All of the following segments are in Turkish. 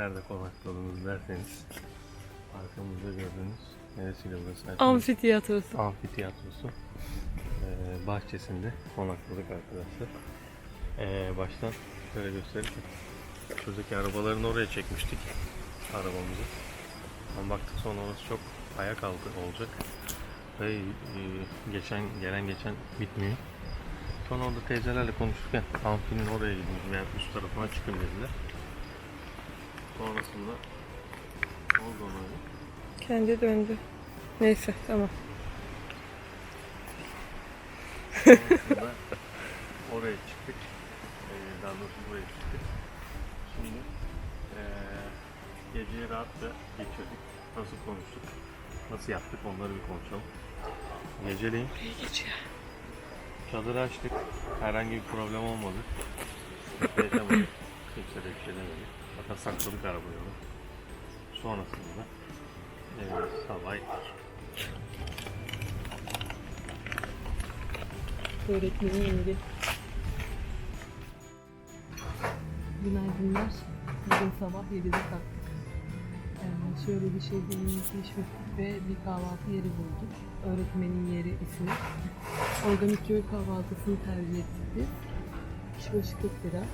nerede konakladınız derseniz arkamızda gördüğünüz neresiyle burası? Amfiteyatrosu. Amfiteyatrosu ee, bahçesinde konakladık arkadaşlar. Ee, baştan şöyle göstereyim. Şuradaki arabaların oraya çekmiştik arabamızı. Ama baktık sonra orası çok ayak altı olacak. Ve e, geçen gelen geçen bitmiyor. Sonra orada teyzelerle konuşurken amfinin oraya gidin veya üst tarafına çıkın dediler. Sonrasında oldu ona? Kendi döndü. Neyse tamam. Sonrasında oraya çıktık. Ee, daha doğrusu buraya çıktık. Şimdi ee, geceyi rahatça geçirdik. Nasıl konuştuk? Nasıl yaptık onları bir konuşalım. Geceleyin çadırı açtık. Herhangi bir problem olmadı. Kimse de bir şey demedi. Fakat sakladık arabayı orada. Sonrasında ee, sabah. Öğretmenin emri. Günaydınlar. Bugün sabah 7'de kalktık. Ee, şöyle bir şey deneyimi keşfettik ve bir kahvaltı yeri bulduk. Öğretmenin yeri ismi. Organik köy kahvaltısını tercih ettik biz. Kişi başı 40 lira.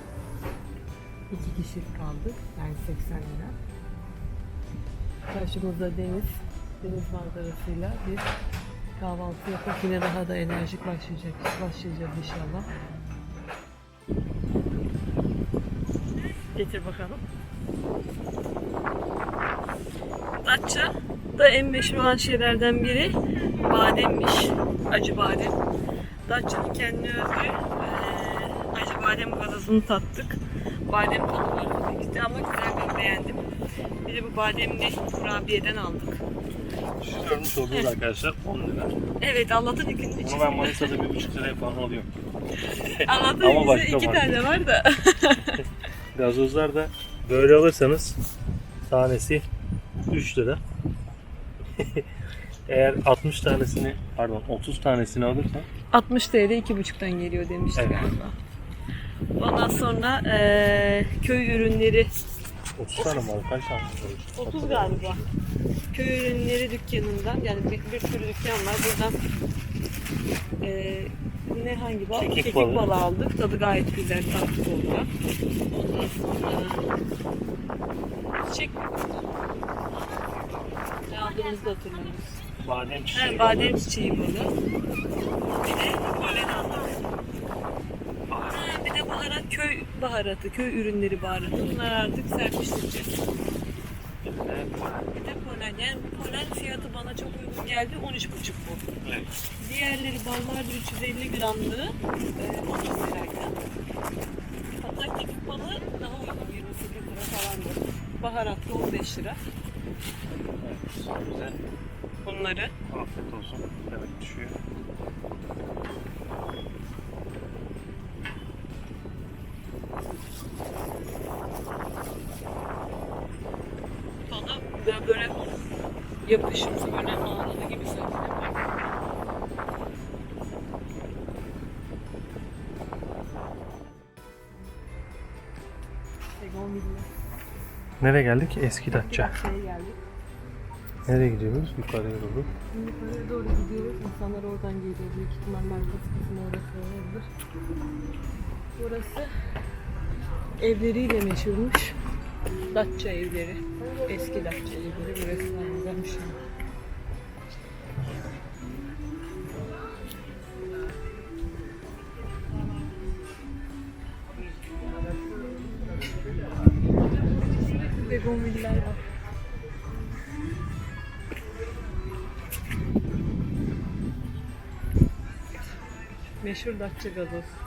İki kişi kaldık. Yani 80 lira. Karşımızda deniz. Deniz manzarasıyla bir kahvaltı yapıp yine daha da enerjik başlayacak, başlayacağız inşallah. Getir bakalım. Datça da en meşhur olan şeylerden biri bademmiş. Acı badem. Datça'nın kendine özgü eee, acı badem gazozunu tattık. Badem tadı var tabii ki de ama güzel ben beğendim. Bir de bu bademli kurabiyeden aldık. Şu görmüş olduğunuz arkadaşlar 10 lira. Evet Allah'tan ikinin Bunu ben Manisa'da bir buçuk liraya falan alıyorum. Allah'tan Ama bize başka iki marka. tane var da. Gazozlar da böyle alırsanız tanesi 3 lira. Eğer 60 tanesini pardon 30 tanesini alırsan 60 TL iki buçuktan geliyor demişti Evet. galiba. Ondan sonra eee, köy ürünleri 30 tane mi alır? Kaç tane alır? 30 galiba. Köy ürünleri dükkanından yani bir, bir sürü dükkan var. Buradan eee, ne hangi bal? Kekik Kekik, balı. balı. aldık. Tadı gayet güzel tatlı oldu. Ondan sonra çiçek ne aldığımızı da hatırlamıyoruz. Badem çiçeği. Ha, badem çiçeği balı. Bir de polen aldık. Baharat, köy baharatı, köy ürünleri baharatı. Bunları artık serpiştireceğiz. Evet. Bir de polen. Yani polen fiyatı bana çok uygun geldi. 13,5 bu. Evet. Diğerleri ballardı 350 gramlığı. E, 30 liraydı. Hatta kekik balı daha uygun 28 lira falandı. Baharatlı 15 lira. Evet. Bize Bunları afiyet olsun. Demek düşüyor. Ben böyle yapışımsı böyle ağladı gibi sanki. Nereye geldik? Eski Datça. Nereye gidiyoruz? Yukarıya doğru. Yukarıya doğru gidiyoruz. İnsanlar oradan geliyor. Büyük ihtimal merkez kısmı orası olabilir. Burası evleriyle meşhurmuş. Datça evleri. Eski Datça evleri. Burası. Güzelmiş. Begonviller var. Meşhur Datça gazoz.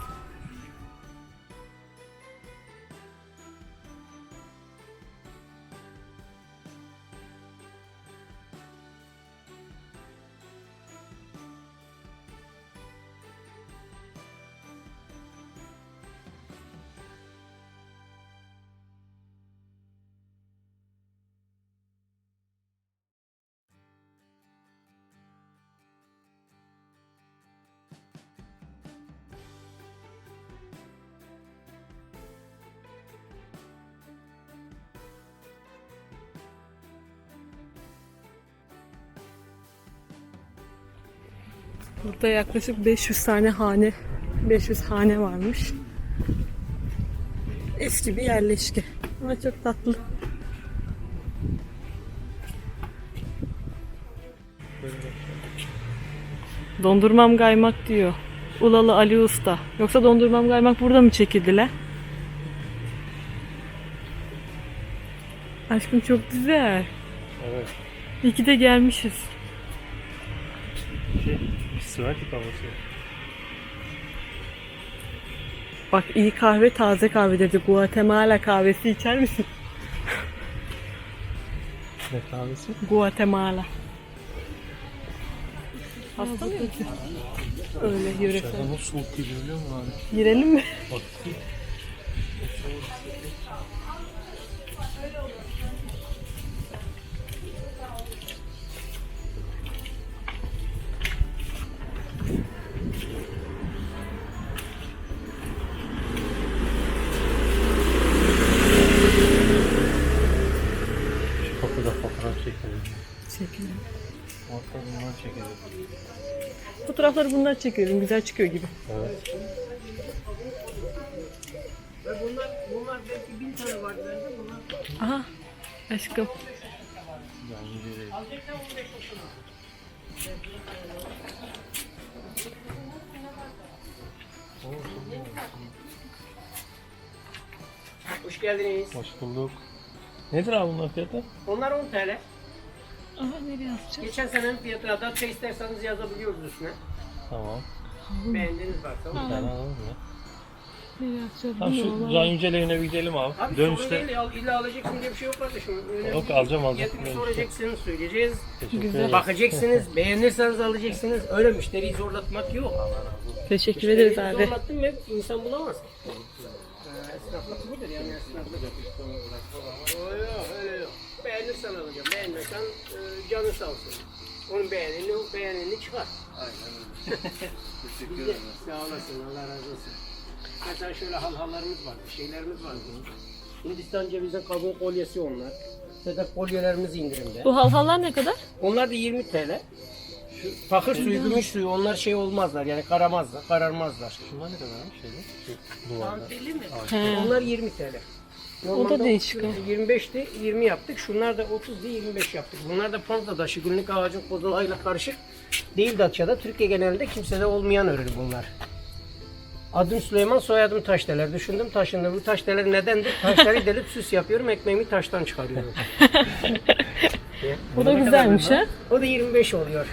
Burada yaklaşık 500 tane hane, 500 hane varmış. Eski bir yerleşke. Ama çok tatlı. Dondurmam kaymak diyor. Ulalı Ali Usta. Yoksa dondurmam kaymak burada mı çekildiler? Aşkım çok güzel. Evet. İyi ki de gelmişiz. Sıvaki kavası. Bak iyi kahve taze kahve dedi. Guatemala kahvesi içer misin? Ne kahvesi? Guatemala. Hasta mı? Öyle yöresel. Şaka nasıl soğuk gibi biliyor musun abi? Girelim mi? Bak. Fotoğrafları bundan çekelim. Güzel çıkıyor gibi. Evet. Bunlar, bunlar belki bin tane var. Bunlar Aha. Aşkım. Bence hoş geldiniz. Hoş bulduk. Nedir abi bunlar fiyatı? Onlar 10 TL. Aha nereye yazacağız? Geçen senenin fiyatına da şey isterseniz yazabiliyoruz üstüne. Tamam. Beğendiğiniz varsa. Bir tane alalım ya. Nereye yazacağız? Tamam şu evine bir gidelim abi. Abi Dönüşte. değil. al- İlla alacaksın diye bir şey yok kardeşim. Önemli Yok, alacağım, alacağım. Getirip soracaksınız, söyleyeceğiz. Teşekkür Güzel. ederim. Bakacaksınız, beğenirseniz alacaksınız. Öyle müşteriyi zorlatmak yok. Teşekkür ederiz Müşteriyi abi. Zorlattın mı insan bulamaz. Ee, esnaflık budur yani esnaflık. O yok, öyle yok. Beğenirsen alacağım, beğenmezsen e, canı sağ olsun. Onun beğenini, o beğenini çıkar. Aynen Teşekkür ederim. Sağ olasın, Allah razı olsun. Mesela şöyle halhallarımız var, şeylerimiz var. Hindistan cevizi kabuğu kolyesi onlar. Sedef kolyelerimiz indirimde. Bu halhallar ne kadar? Onlar da 20 TL. Şu fakir suyu, gümüş suyu onlar şey olmazlar yani karamazlar, kararmazlar. Şunlar ne kadarmış şeyde? Şu duvarda. He. Onlar 20 TL. O da değişik ha. 25'ti 20 yaptık. Şunlar da 30'du 25 yaptık. Bunlar da Ponta taşı günlük ağacın kozalağıyla karışık. Değil Datça'da Türkiye genelinde kimsede olmayan ürün bunlar. Adım Süleyman, soyadım Taşdeler. Düşündüm taşındım. Bu taşdeler nedendir? Taşları delip süs yapıyorum, ekmeğimi taştan çıkarıyorum. Bu da güzelmiş ha. O da 25 oluyor.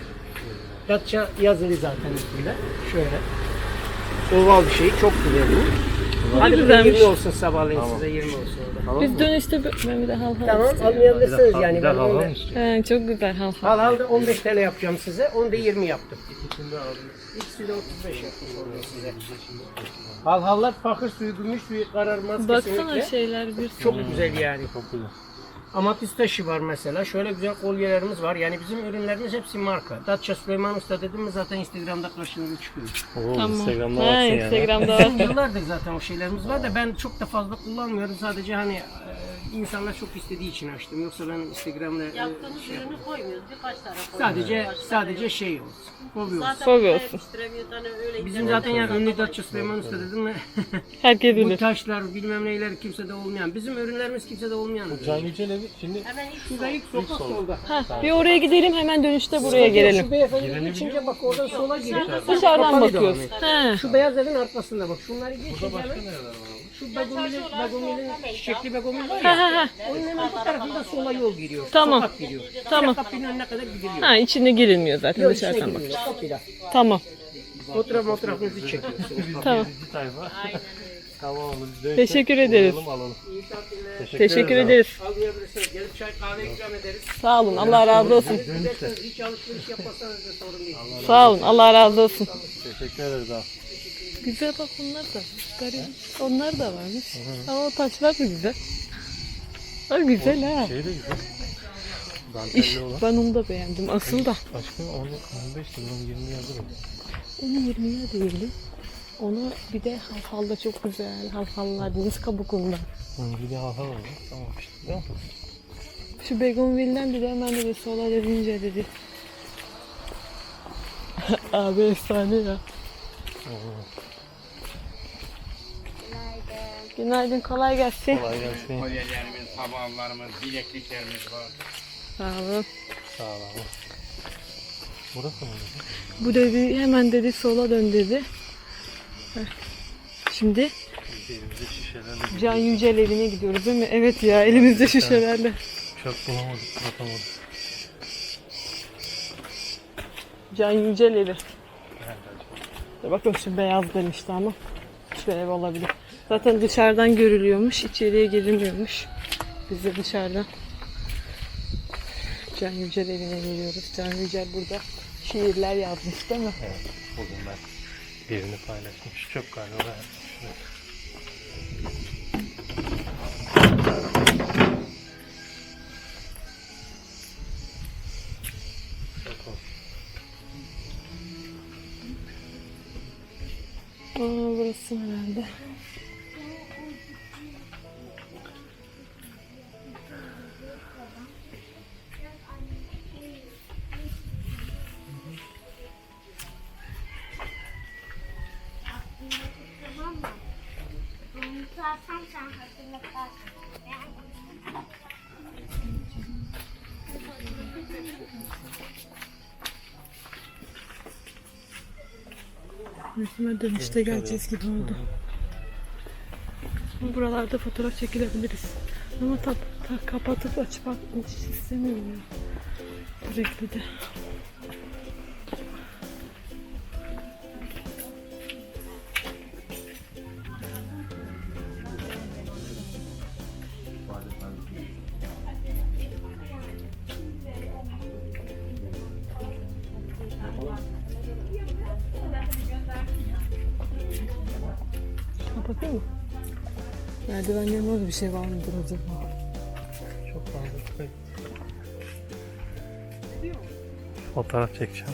Datça yazılı zaten üstünde. Şöyle. Oval bir şey. Çok güzel bu. Hadi güzelmiş. 20 olsun sabahleyin size 20 olsun orada. Biz dönüşte bö- ben bir de halhal Tamam istiyorum. almayabilirsiniz yani. Ben onu-. He, çok güzel halhal. Hal halde 15 TL yapacağım size. Onu da 20 yaptım. İkisini de 35 yaptım size. Hal hallar fakir suyu, gümüş suyu kararmaz Baksana kesinlikle. şeyler bir Çok güzel yani. Çok güzel. Amatist taşı var mesela. Şöyle güzel kolyelerimiz var. Yani bizim ürünlerimiz hepsi marka. Datça Süleyman Usta dedim mi zaten Instagram'da karşınıza çıkıyor. Oo, Tamam. Instagram'da He, baksın yani. Instagram'da var. Yıllardır zaten o şeylerimiz var da ben çok da fazla kullanmıyorum. Sadece hani e, insanlar çok istediği için açtım. Yoksa ben Instagram'da e, Yaptığımız şey, ürünü koymuyoruz. Birkaç tane koyuyoruz. sadece Başka sadece şey olsun. Hobi olsun. Zaten olsun. yetiştiremiyor, hani öyle Bizim zaten yani ünlü. Datça Süleyman Usta dedim mi? Herkes Bu bilir. taşlar bilmem neyler kimsede olmayan. Bizim ürünlerimiz kimsede olmayan. Can Yücel evi şimdi Hemen ilk Şurada ilk sokak solda. Ha, bir oraya gidelim hemen dönüşte buraya gelelim. Şu beyefendi geçince bak oradan sola giriyor. Dışarıdan Kapalı bakıyoruz. devam et. He. Şu beyaz evin arkasında bak. Şunları geçince hemen şu Begomil'in, Begomil'in çiçekli Begomil var Ha ya. ha ha. Onun hemen bu tarafında sola yol giriyor. Tamam. Sokak giriyor. Tamam. Kapının önüne kadar gidiliyor. Ha içine girilmiyor zaten Yok içine dışarıdan bak. girmiyor. Kapıda. Tamam. Fotoğraf fotoğrafınızı çekiyorsunuz. Tamam. birinci sayfa. tamam oğlum. Dönüşte Teşekkür ederiz. alalım. İyi tatiller. Teşekkür, Teşekkür abi. ederiz. Almayabilirsiniz. Gelip çay kahve ikram ederiz. Sağ olun. Allah razı olsun. Giderseniz hiç alışveriş yapmasanız da sorun değil. Sağ olun. Allah razı olsun. Teşekkür ederiz abi. Güzel bak bunlar da. Garip. Onlar da varmış. Ama o taşlar da güzel. Ha, güzel ha. Şey de güzel. İş, olan. ben onu da beğendim. Asıl da. Aşkım onu 15 lira, onu 20 yazdı mı? Onu 20'ye değildi. Onu bir de halhalda çok güzel. Halhallar deniz kabuğundan. Hı, bir de halka var. Tamam işte. Değil mi? Şu Begonvil'den dedi hemen dedi sola dönünce dedi. Abi efsane ya. Günaydın, kolay gelsin. Kolay gelsin. Kolyelerimiz, tabağlarımız, bilekliklerimiz var. Sağ olun. Sağ ol abi. Burası mı? Bu dedi hemen dedi sola dön dedi. Heh. Şimdi Elimizde şişelerle Can Yücel evine gidiyoruz değil mi? Evet ya elimizde şişelerle. çok bulamadık, satamadık. Can Yücel evi. Bakalım şu beyaz demişti ama şu ev olabilir. Zaten dışarıdan görülüyormuş, içeriye girilmiyormuş. Biz de dışarıdan Can Yücel evine geliyoruz. Can Yücel burada şiirler yazmış değil mi? Evet, bugün ben birini paylaşmış. Çok galiba. Aa, burası herhalde. Üstüme dönüşte geleceğiz gibi oldu. Buralarda fotoğraf çekilebiliriz. Ama ta, ta kapatıp açıp atmak hiç istemiyorum ya. Sürekli de. Kapatayım mı? Merdivenlerin orada bir şey var mıdır acaba? Çok fazla köpek. Fotoğraf çekeceğim.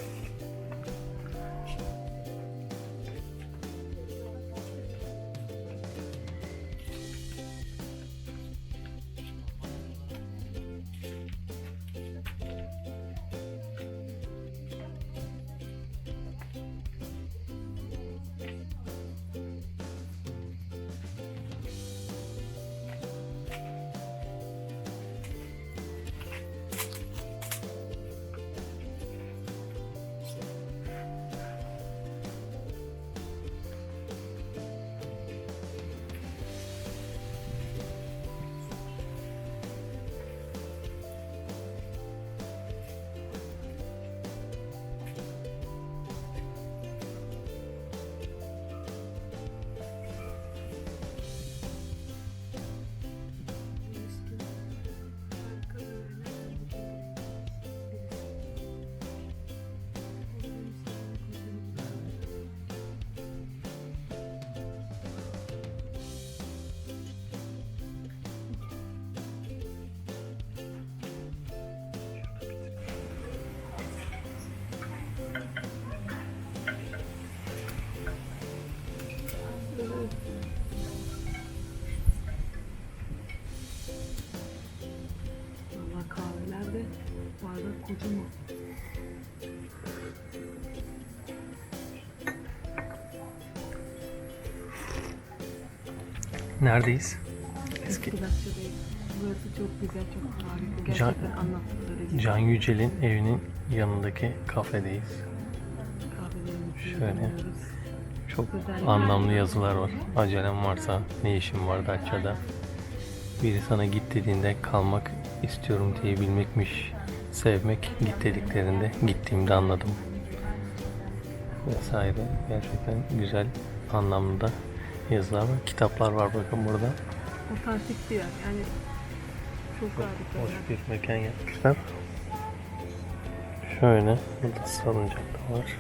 Neredeyiz? Eski. Burası çok güzel, çok harika. Can- Gerçekten anlattıkları gibi. Can Yücel'in evinin yanındaki kafedeyiz. Şöyle. Çok anlamlı yazılar var. Acelem varsa ne işim var Datça'da. Biri sana git dediğinde kalmak istiyorum diyebilmekmiş. Sevmek git dediklerinde gittiğimde anladım. Vesaire. Gerçekten güzel anlamlı da yazılar var. Kitaplar var bakın burada. Otantik bir yer. Yani çok harika. Hoş bir mekan yapmışlar. Şöyle burada salıncak da var.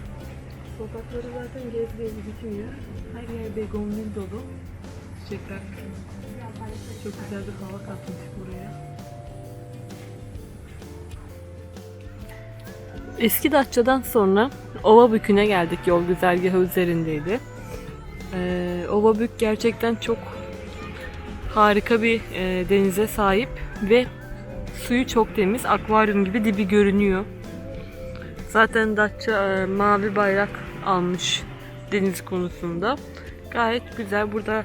Sokakları zaten gezdiğimiz bitmiyor. Her yer begonvil dolu. Çiçekler. Çok güzel bir hava katmış buraya. Eski Datça'dan sonra Ovabükü'ne geldik. Yol güzergahı üzerindeydi. Ee, Ovabük gerçekten çok harika bir e, denize sahip ve suyu çok temiz. Akvaryum gibi dibi görünüyor. Zaten Datça e, mavi bayrak almış deniz konusunda. Gayet güzel. Burada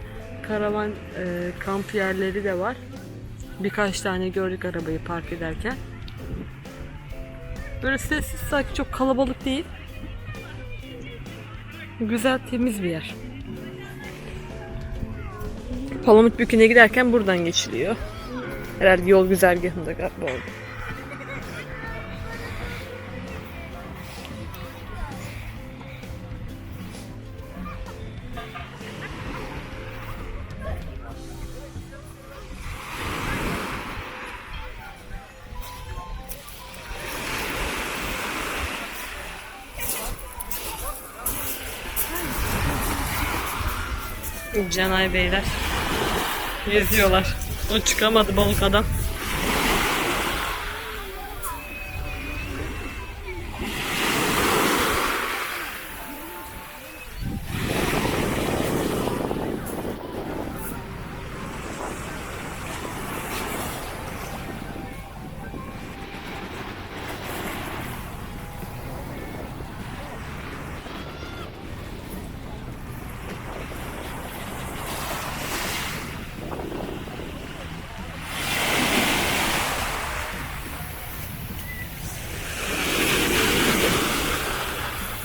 karavan e, kamp yerleri de var. Birkaç tane gördük arabayı park ederken. Böyle sessiz sakin çok kalabalık değil. Güzel temiz bir yer. Palamut Bükü'ne giderken buradan geçiliyor. Herhalde yol güzergahında galiba oldu. Canay Beyler geziyorlar. O çıkamadı balık adam.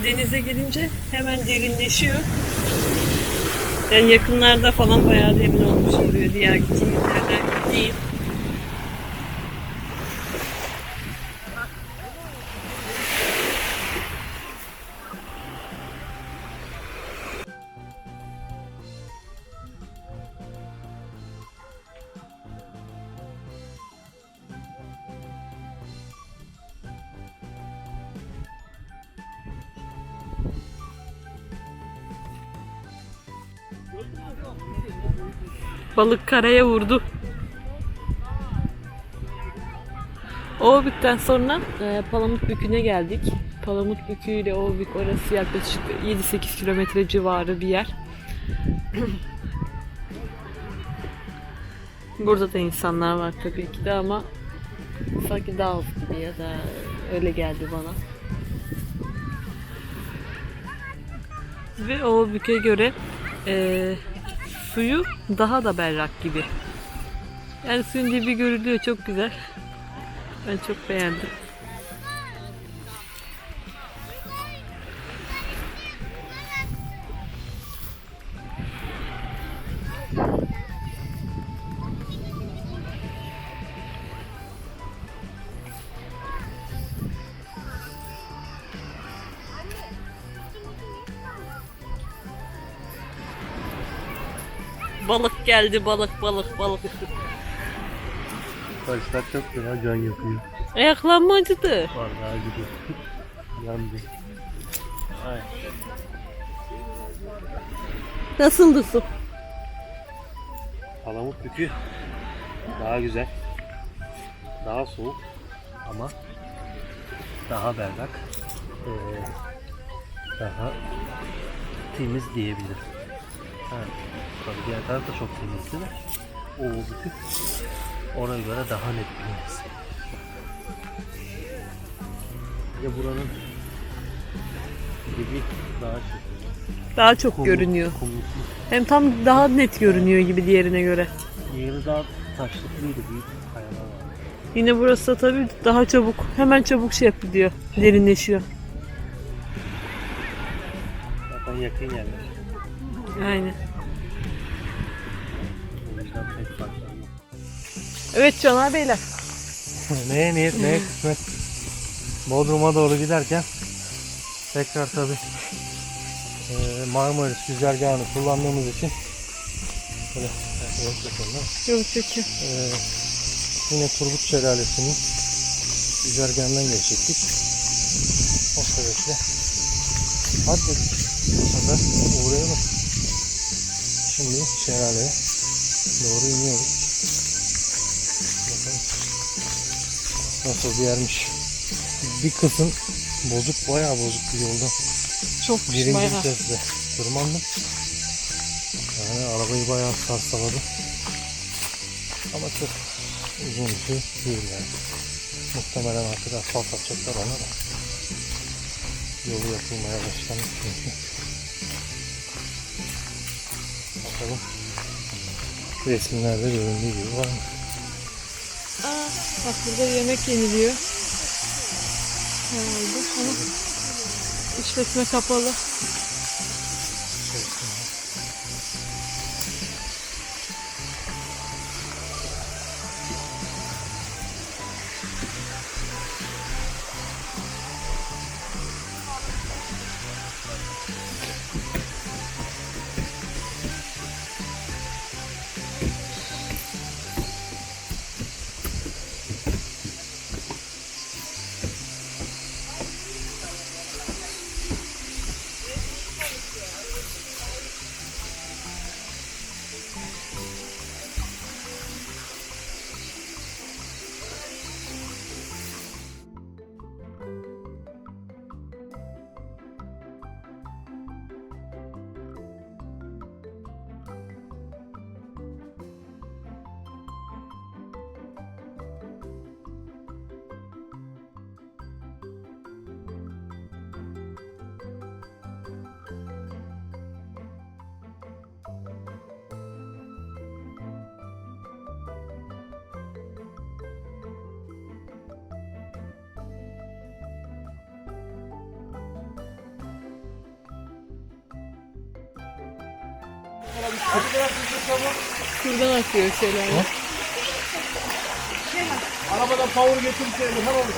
Denize girince hemen derinleşiyor. Yani yakınlarda falan bayağı derin olmuş oluyor. Diğer gittiğim yerlerde değil. Balık karaya vurdu. Ovbük'ten sonra e, Palamut Bükü'ne geldik. Palamut Bükü ile Ovbük orası yaklaşık 7-8 kilometre civarı bir yer. Burada da insanlar var tabii ki de ama sanki daha az gibi ya da öyle geldi bana. Ve Ovbük'e göre e, suyu daha da berrak gibi. Yani suyun dibi görülüyor çok güzel. Ben çok beğendim. Balık geldi balık balık balık. Taşlar çok güzel can yapıyor. Ayaklanma acıdı. Var daha gidiyor. Yandı. Ay. Nasıldı su? Palamut bükü daha güzel. Daha soğuk ama daha berrak. Ee, daha temiz diyebilirim. Ha, tabii diğer taraf da çok temizdi de o bükü oraya göre daha net. Bir de buranın dibi daha çok Daha çok kumlu- görünüyor. kumlu. Hem tam daha net görünüyor gibi diğerine göre. Yeri daha taşlıklıydı büyük kayalar var. Yine burası da tabii daha çabuk, hemen çabuk şey yapıyor, derinleşiyor. Zaten yakın yerler. Aynen. Evet Caner Beyler. neye niyet neye kısmet. Bodrum'a doğru giderken tekrar tabi Marmaris güzergahını kullandığımız için böyle yok bakalım. Çok çekiyor. E, yine Turgut Şelalesi'nin güzergahından geçecektik. O sebeple hadi bu sefer uğrayalım. Şimdi şelaleye doğru iniyoruz. Bakalım nasıl bir yermiş. Bir kısım bozuk bayağı bozuk bir yolda. Çok Birinci bayağı. vitesle tırmandım. Yani arabayı bayağı sarsaladı. Ama çok uzun bir şey değil yani. Muhtemelen artık asfalt atacaklar ona da. Yolu yapılmaya başlamış çünkü. Bakalım. Resimlerde göründüğü gibi var mı? Aa, bak burada yemek yeniliyor. Herhalde ama işletme kapalı. Şuradan akıyor şeyler. Arabadan power getirseydi her olur.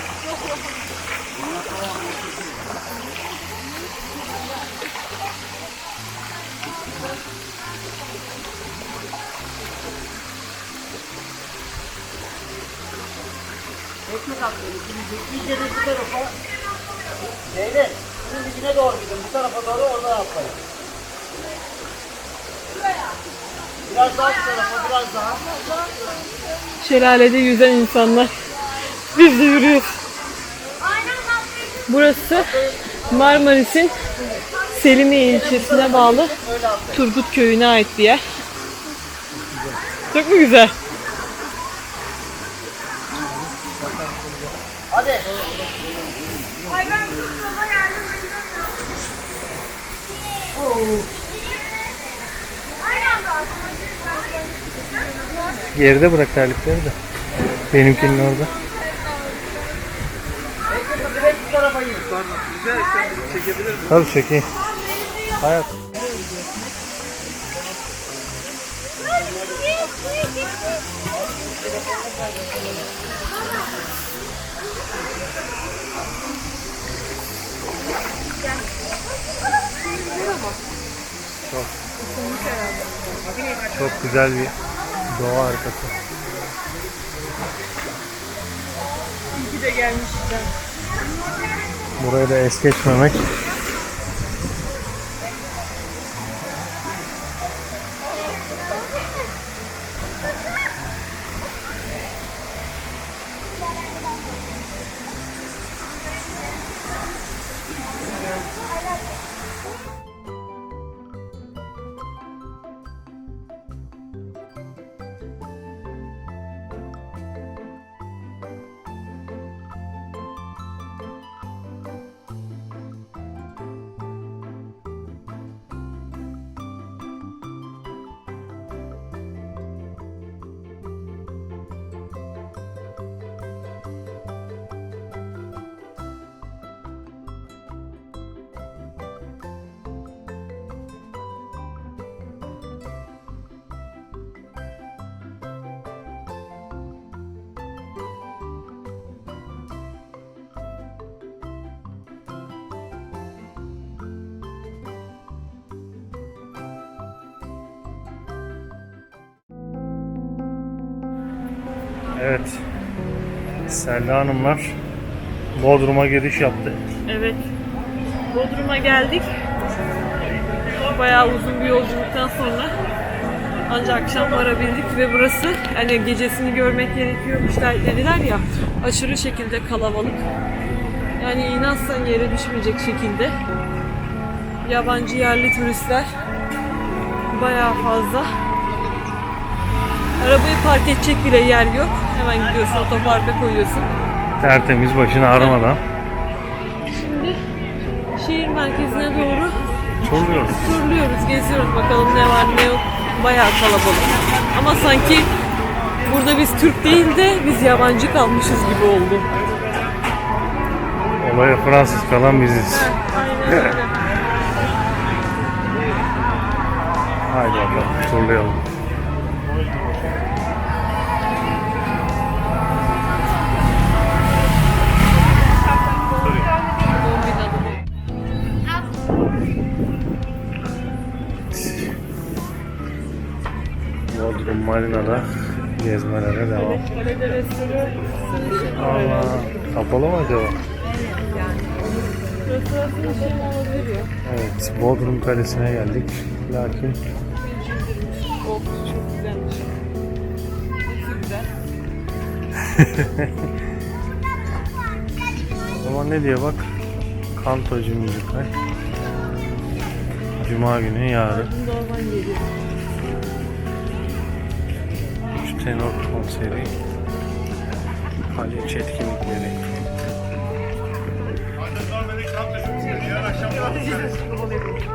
Ekmek atlayın. İyice de bu tarafa. Zeynep. Şimdi dibine doğru gidin. Bu tarafa doğru oradan atlayın. Biraz daha bu tarafa, biraz daha. Şelalede yüzen insanlar. Biz de yürüyoruz. Burası Marmaris'in Selimiye ilçesine bağlı Turgut köyüne ait bir yer. Çok mu güzel? Geride bırak terlikleri de. Benimkinin orada. Tabii çekeyim. Hayat. Çok. Çok güzel bir doğa harikası. İyi ki de gelmişler. Burayı da es geçmemek. Evet. Selda Hanımlar Bodrum'a giriş yaptı. Evet. Bodrum'a geldik. Bayağı uzun bir yolculuktan sonra ancak akşam varabildik ve burası hani gecesini görmek gerekiyormuş dediler ya aşırı şekilde kalabalık. Yani inansan yere düşmeyecek şekilde. Yabancı yerli turistler bayağı fazla. Arabayı park edecek bile yer yok. Hemen gidiyorsun otoparka koyuyorsun. Tertemiz başını ağrımadan. Şimdi merkezine doğru Turluyoruz. turluyoruz, geziyoruz bakalım ne var ne yok. Bayağı kalabalık. Ama sanki burada biz Türk değil de biz yabancı kalmışız gibi oldu. Olaya Fransız kalan biziz. Aynen öyle. Haydi bakalım turlayalım. Marina'da gezmelere devam. Allah kapalı mı acaba? Evet Bodrum Kalesi'ne geldik. Lakin çok güzelmiş. Nasıl güzel. o zaman ne diye bak Kantocu müzikal. Cuma günü yarın. Geliyor. Tenor konseri. Haliç etkinlikleri. Kanlı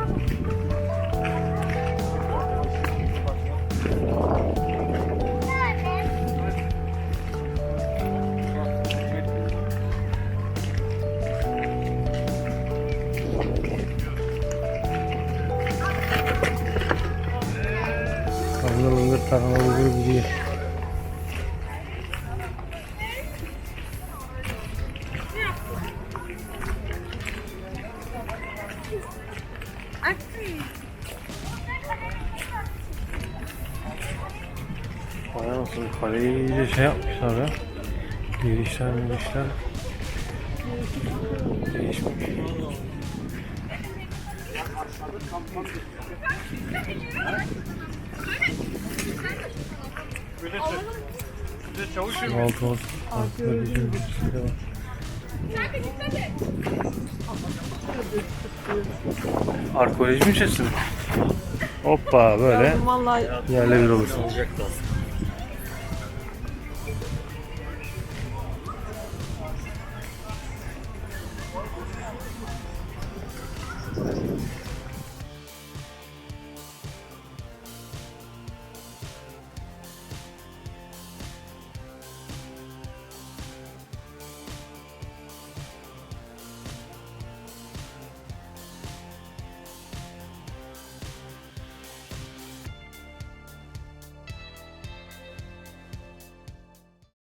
Girişler girişler. Değişmiş. Alt alt. Arkeoloji var. Mi? Hoppa böyle Vallahi yerle bir olursun.